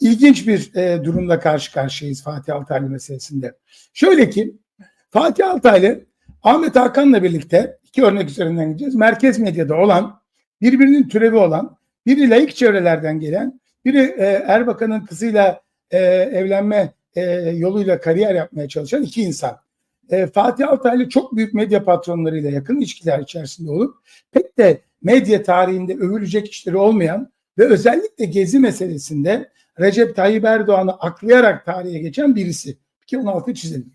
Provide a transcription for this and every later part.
ilginç bir e, durumla karşı karşıyayız Fatih Altaylı meselesinde. Şöyle ki Fatih Altaylı Ahmet Hakan'la birlikte iki örnek üzerinden gideceğiz. Merkez medyada olan, birbirinin türevi olan, biri laik çevrelerden gelen, biri e, Erbakan'ın kızıyla e, evlenme e, yoluyla kariyer yapmaya çalışan iki insan. E, Fatih Altaylı çok büyük medya patronlarıyla yakın ilişkiler içerisinde olup pek de medya tarihinde övülecek işleri olmayan ve özellikle gezi meselesinde Recep Tayyip Erdoğan'ı aklayarak tarihe geçen birisi. 2016 çizelim.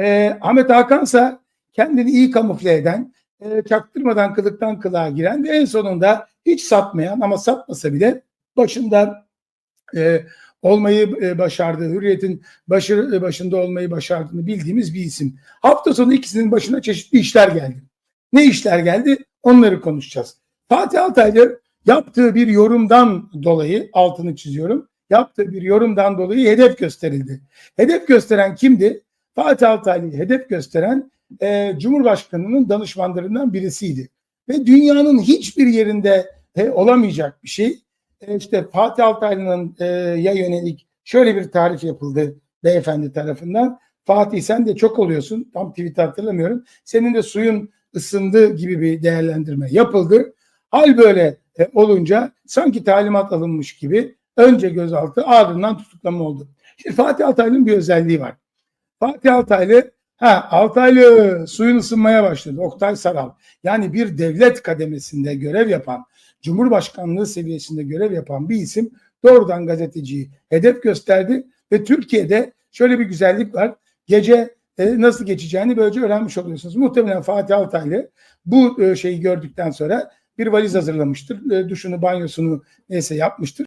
E, Ahmet Hakansa kendini iyi kamufle eden, e, çaktırmadan kılıktan kılığa giren ve en sonunda hiç satmayan ama satmasa bile başında e, olmayı e, başardığı, hürriyetin başı, e, başında olmayı başardığını bildiğimiz bir isim. Hafta sonu ikisinin başına çeşitli işler geldi. Ne işler geldi? Onları konuşacağız. Fatih Altaylı yaptığı bir yorumdan dolayı altını çiziyorum. Yaptığı bir yorumdan dolayı hedef gösterildi. Hedef gösteren kimdi? Fatih Altaylı'yı hedef gösteren e, Cumhurbaşkanı'nın danışmanlarından birisiydi. Ve dünyanın hiçbir yerinde e, olamayacak bir şey. E, işte Fatih Altaylı'nın e, ya yönelik şöyle bir tarif yapıldı beyefendi tarafından. Fatih sen de çok oluyorsun. Tam tweet hatırlamıyorum. Senin de suyun ısındığı gibi bir değerlendirme yapıldı. Hal böyle e, olunca sanki talimat alınmış gibi önce gözaltı ardından tutuklama oldu. Şimdi Fatih Altaylı'nın bir özelliği var. Fatih Altaylı ha Altaylı suyun ısınmaya başladı. Oktay Saral yani bir devlet kademesinde görev yapan Cumhurbaşkanlığı seviyesinde görev yapan bir isim doğrudan gazeteciyi hedef gösterdi ve Türkiye'de şöyle bir güzellik var. Gece e, nasıl geçeceğini böylece öğrenmiş oluyorsunuz. Muhtemelen Fatih Altaylı bu e, şeyi gördükten sonra bir valiz hazırlamıştır. E, duşunu, banyosunu neyse yapmıştır.